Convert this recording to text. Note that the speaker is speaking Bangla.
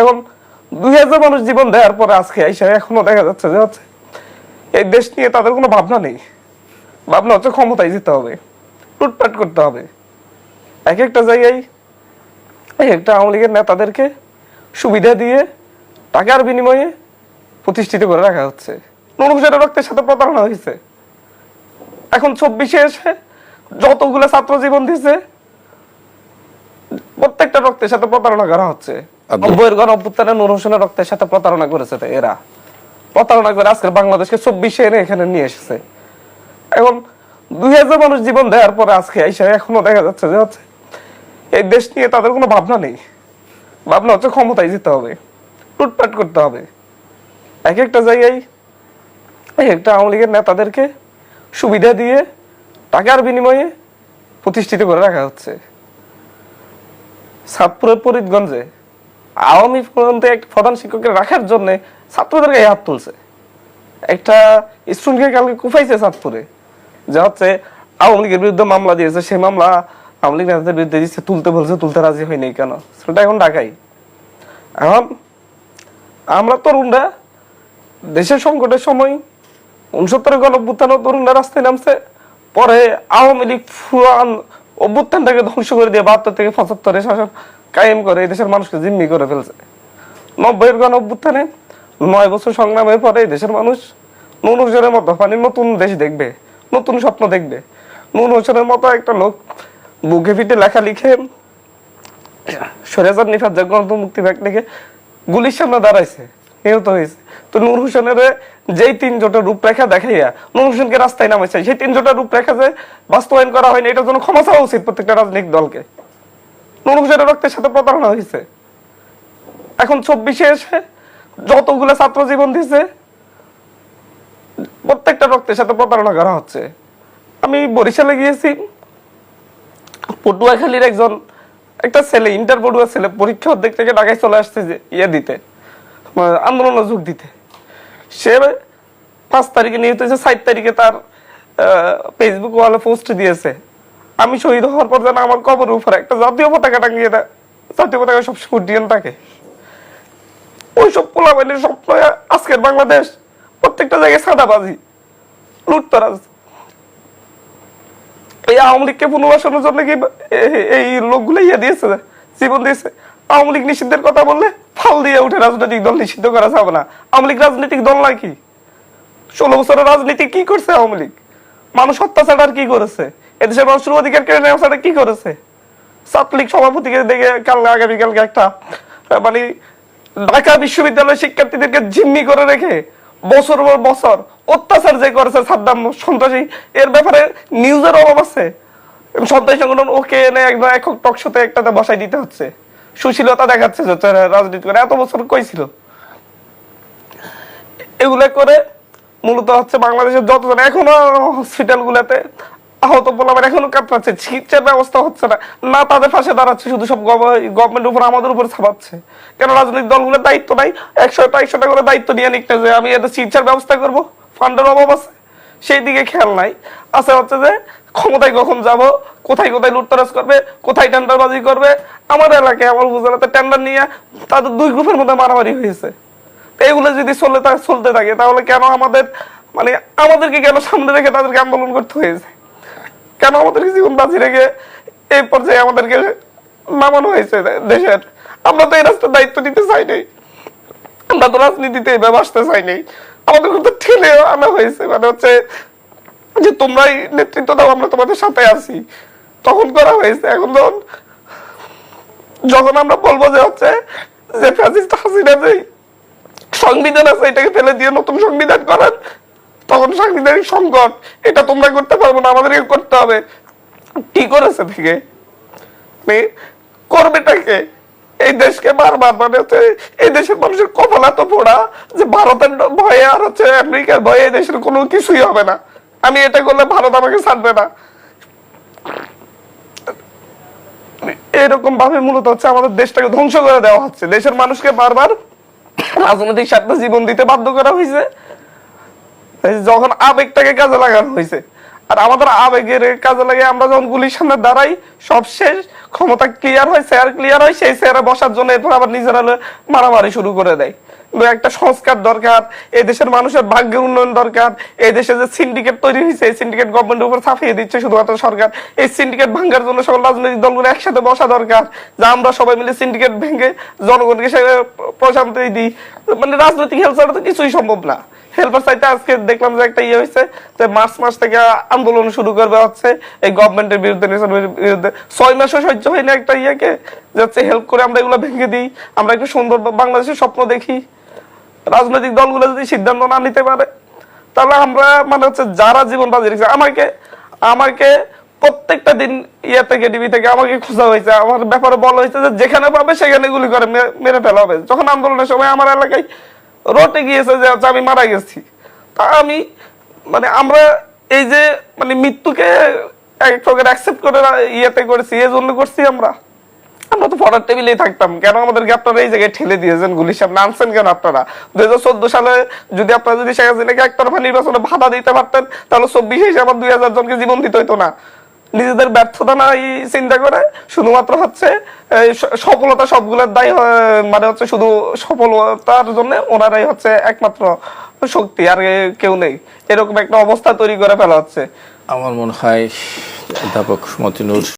এখন দুই হাজার মানুষ জীবন দেওয়ার পরে আজকে এসে এখনও দেখা যাচ্ছে যে হচ্ছে এই দেশ নিয়ে তাদের কোনো ভাবনা নেই। ভাবনা হচ্ছে ক্ষমতায় যেতে হবে, লুটপাট করতে হবে। এক একটা জায়গায় এক একটা আওয়ামী লীগের নেতাদেরকে সুবিধা দিয়ে টাকার বিনিময়ে প্রতিষ্ঠিত করে রাখা হচ্ছে। নুরুহুসেনের রক্তের সাথে প্রতারণা হয়েছে। এখন চব্বিশে এসে যতগুলো ছাত্র জীবন দিছে প্রত্যেকটা রক্তের সাথে প্রতারণা করা হচ্ছে। হোসেনের রক্তের সাথে প্রতারণা করেছে এরা। প্রতারণা করে আজকে বাংলাদেশকে চব্বিশে এনে এখানে নিয়ে এসেছে। এখন দুই হাজার মানুষ জীবন দেওয়ার পরে আজকে এসে এখনও দেখা যাচ্ছে যে হচ্ছে এই দেশ নিয়ে তাদের কোনো ভাবনা নেই। ভাবনা হচ্ছে ক্ষমতায় যেতে হবে করতে হবে। এক একটা জায়গায় এক একটা আওয়ামী লীগের নেতাদেরকে সুবিধা দিয়ে টাকার বিনিময়ে প্রতিষ্ঠিত করে রাখা হচ্ছে। সাতপুরের ফরিদগঞ্জে আওয়ামী ফ্রন্টে একটা প্রধান শিক্ষকের রাখার জন্য ছাত্রদের গায়ে হাত তুলছে। একটা স্টুডেন্টকে কালকে কুফাইছে চাঁদপুরে। যা হচ্ছে আওয়ামী লীগের বিরুদ্ধে মামলা দিয়েছে। সেই মামলা আওয়ামী লীগ নেতাদের বিরুদ্ধে দিচ্ছে তুলতে বলছে, তুলতে রাজি হয়নি কেন? সেটা এখন ঢাকাই এখন আমরা তরুণরা, দেশের সংকটের সময় উনসত্তরের গণ অভ্যুত্থানও তরুণরা রাস্তায় নামছে। পরে আওয়ামী লীগ ফুয়ান অভ্যুত্থানটাকে ধ্বংস করে দিয়ে বাহাত্তর থেকে পঁচাত্তরে শাসন কায়েম করে এই দেশের মানুষকে জিম্মি করে ফেলছে। নব্বইয়ের গণ অভ্যুত্থানে নয় বছর সংগ্রামের পরে এই দেশের মানুষ নুন হোসেনের মতো মানে নতুন দেশ দেখবে, নতুন স্বপ্ন দেখবে। নুন হোসেনের মতো একটা লোক বুকে ফিটে লেখা লিখে সরেজার নিফাত জাগ্রন্ত মুক্তি ব্যাগ লিখে গুলির সামনে দাঁড়াইছে, নিহত হয়েছে। তো নূর হোসেনের যেই তিন জোটের রূপরেখা দেখাইয়া নূর হোসেনকে রাস্তায় নামাইছে, সেই তিন জোটের রূপরেখা যে বাস্তবায়ন করা হয়নি, এটার জন্য ক্ষমা চাওয়া উচিত প্রত্যেকটা রাজনৈতিক দলকে। নূর হোসেনের রক্তের সাথে প্রতারণা হয়েছে। এখন চব্বিশে এসে যতগুলো ছাত্র জীবন দিছে প্রত্যেকটা রক্তের সাথে প্রতারণা করা হচ্ছে। আমি বরিশালে গিয়েছি পটুয়াখালীর একজন একটা ছেলে ইন্টার পড়ুয়া ছেলে পরীক্ষা অর্ধেক থেকে ঢাকায় চলে আসছে যে ইয়ে দিতে আহ, আন্দোলনে যোগ দিতে। সে পাঁচ তারিখে নিহত হয়েছে সাত তারিখে তার ফেসবুক ওয়ালে পোস্ট দিয়েছে। আমি শহীদ হওয়ার পর যেন আমার কবরের উপরে একটা জাতীয় পতাকা টাঙিয়ে দেয়। জাতীয় পতাকা সবসময় উড্ডীয়ন থাকে। ওইসব পোলাবাইনের স্বপ্ন আজকের বাংলাদেশ, প্রত্যেকটা জায়গায় সাদাবাজি, লুটতরাজ। এই আওয়ামী লীগকে পুনর্বাসনের জন্য কি এই লোকগুলো ইয়ে দিয়েছে, জীবন দিয়েছে? আওয়ামী লীগ নিষিদ্ধের কথা বললে ফাল দিয়ে উঠে রাজনৈতিক দল নিষিদ্ধ করা যাবে না। আওয়ামী লীগ রাজনৈতিক দল নাকি? ষোলো বছরের রাজনীতি কি করছে আওয়ামী লীগ? মানুষ হত্যা ছাড়া আর কি করেছে? এদেশের মানুষের অধিকার কেড়ে নেওয়া কি করেছে? ছাত্রলীগ সভাপতিকে দেখে কাল আগামীকালকে একটা মানে ঢাকা বিশ্ববিদ্যালয়ের শিক্ষার্থীদেরকে জিম্মি করে রেখে বছর পর বছর অত্যাচার যে করেছে সাদ্দাম সন্ত্রাসী, এর ব্যাপারে নিউজের অভাব আছে। সন্ত্রাসী সংগঠন ওকে এনে একদম একক টকশোতে একটাতে বসাই দিতে হচ্ছে। সুশীলতা দেখাচ্ছে যে রাজনীতি করে এত বছর কই ছিল? এগুলো করে মূলত হচ্ছে বাংলাদেশের যতজন এখনও হসপিটাল গুলাতে আহত বললাম এখনও কাঁপাচ্ছে চিকিৎসার ব্যবস্থা হচ্ছে না। না তাদের পাশে দাঁড়াচ্ছে, শুধু সব গভর্নমেন্ট উপর, আমাদের উপর ছাপাচ্ছে। কেন রাজনৈতিক দলগুলোর দায়িত্ব নাই? একশোটা করে দায়িত্ব নিয়ে যে, আমি এদের চিকিৎসার ব্যবস্থা করব। ফান্ডের অভাব আছে। সেই দিকে খেয়াল নাই। হচ্ছে যে, ক্ষমতায় কখন যাব, কোথায় কোথায় লুটতরাজ করবে, কোথায় টেন্ডারবাজি করবে? আমার এলাকায়, আমার উপজেলাতে টেন্ডার নিয়ে তাদের দুই গ্রুপের মধ্যে মারামারি হয়েছে। এগুলো যদি চলে চলতে থাকে, তাহলে কেন আমাদের মানে আমাদেরকে কেন সামনে রেখে তাদেরকে আন্দোলন করতে হয়েছে? কেন আমাদেরকে জীবন বাঁচিয়ে রেখে এই পর্যায়ে আমাদেরকে নামানো হয়েছে দেশের? আমরা তো এই রাস্তার দায়িত্ব নিতে চাই নাই আমরা তো রাজনীতিতে এভাবে আসতে চাই নাই আমাদের তো ঠেলে আনা হয়েছে। মানে হচ্ছে যে তোমরাই নেতৃত্ব দাও, আমরা তোমাদের সাথে আছি। তখন করা হয়েছে। এখন যখন যখন আমরা বলব যে হচ্ছে যে ফ্যাসিস্ট হাসিনা যে সংবিধান আছে, এটাকে ফেলে দিয়ে নতুন সংবিধান করেন তখন সাংবিধানিক সংকট, এটা তোমরা করতে পারব না, আমাদেরকে করতে হবে। কি করেছে থেকে মানে করবেটাকে এই দেশকে বারবার মানে হচ্ছে এই দেশের মানুষের কপাল এত পোড়া যে ভারতের ভয়ে আর হচ্ছে আমেরিকার ভয়ে এই দেশের কোনো কিছুই হবে না। আমি এটা করলে ভারত আমাকে ছাড়বে না। এরকম ভাবে মূলত হচ্ছে আমাদের দেশটাকে ধ্বংস করে দেওয়া হচ্ছে। দেশের মানুষকে বারবার রাজনৈতিক স্বার্থে জীবন দিতে বাধ্য করা হয়েছে। যখন আবেগটাকে কাজে লাগানো হয়েছে, আর আমাদের আবেগের কাজে লাগে আমরা যখন গুলির সামনে দাঁড়াই সব শেষ ক্ষমতা ক্লিয়ার হয় চেয়ার ক্লিয়ার হয় সেই চেয়ারে বসার জন্য এরপর আবার নিজেরা মারামারি শুরু করে দেয়। একটা সংস্কার দরকার, এই দেশের মানুষের ভাগ্যের উন্নয়ন দরকার, এই দেশে যে সিন্ডিকেট তৈরি হয়েছে, এই সিন্ডিকেট গভর্নমেন্টের উপর ছাপিয়ে দিচ্ছে শুধুমাত্র সরকার। এই সিন্ডিকেট ভাঙ্গার জন্য সকল রাজনৈতিক দলগুলো একসাথে বসা দরকার, যে আমরা সবাই মিলে সিন্ডিকেট ভেঙে জনগণকে সে প্রশান্তি দিই। মানে রাজনৈতিক হেল্প ছাড়া তো কিছুই সম্ভব না। হেল্পার চাইতে আজকে দেখলাম যে একটা ইয়ে হয়েছে, যে মার্চ মাস থেকে আন্দোলন শুরু করবে হচ্ছে, এই গভর্নমেন্টের বিরুদ্ধে বিরুদ্ধে। ছয় মাসও সহ্য হয় না একটা ইয়েকে যাচ্ছে হেল্প করে আমরা এগুলো ভেঙে দিই, আমরা একটু সুন্দর বাংলাদেশের স্বপ্ন দেখি। রাজনৈতিক দলগুলো যদি সিদ্ধান্ত না নিতে পারে, তাহলে আমরা মানে হচ্ছে যারা জীবন বাজি রেখেছে, আমাকে আমাকে প্রত্যেকটা দিন ইয়ে থেকে টিভি থেকে আমাকে খোঁজা হয়েছে। আমার ব্যাপারে বলা হয়েছে যে যেখানে পাবে সেখানে গুলি করে মেরে ফেলা হবে। যখন আন্দোলনের সময় আমার এলাকায় রটে গিয়েছে যে আমি মারা গেছি, তা আমি মানে আমরা এই যে মানে মৃত্যুকে এক অ্যাকসেপ্ট করে ইয়েতে করেছি, এই জন্য করছি আমরা। আমরা তো পড়ার টেবিলেই থাকতাম। কেন আমাদেরকে আপনারা এই জায়গায় ঠেলে দিয়েছেন গুলির সামনে? আনছেন কেন আপনারা? দুই হাজার চোদ্দ সালে যদি আপনারা যদি শেখ হাসিনাকে একতরফা নির্বাচনে বাধা দিতে পারতেন, তাহলে চব্বিশে হিসেবে দুই হাজার জনকে জীবন দিতে হইতো না। নিজেদের ব্যর্থতা না এই চিন্তা করে, শুধুমাত্র হচ্ছে সফলতা সবগুলোর দায়ী মানে হচ্ছে শুধু সফলতার জন্য ওনারাই হচ্ছে একমাত্র শক্তি, আর কেউ নেই। এরকম একটা অবস্থা তৈরি করে ফেলা হচ্ছে। আমার মনে হয়, অধ্যাপক মতিনুর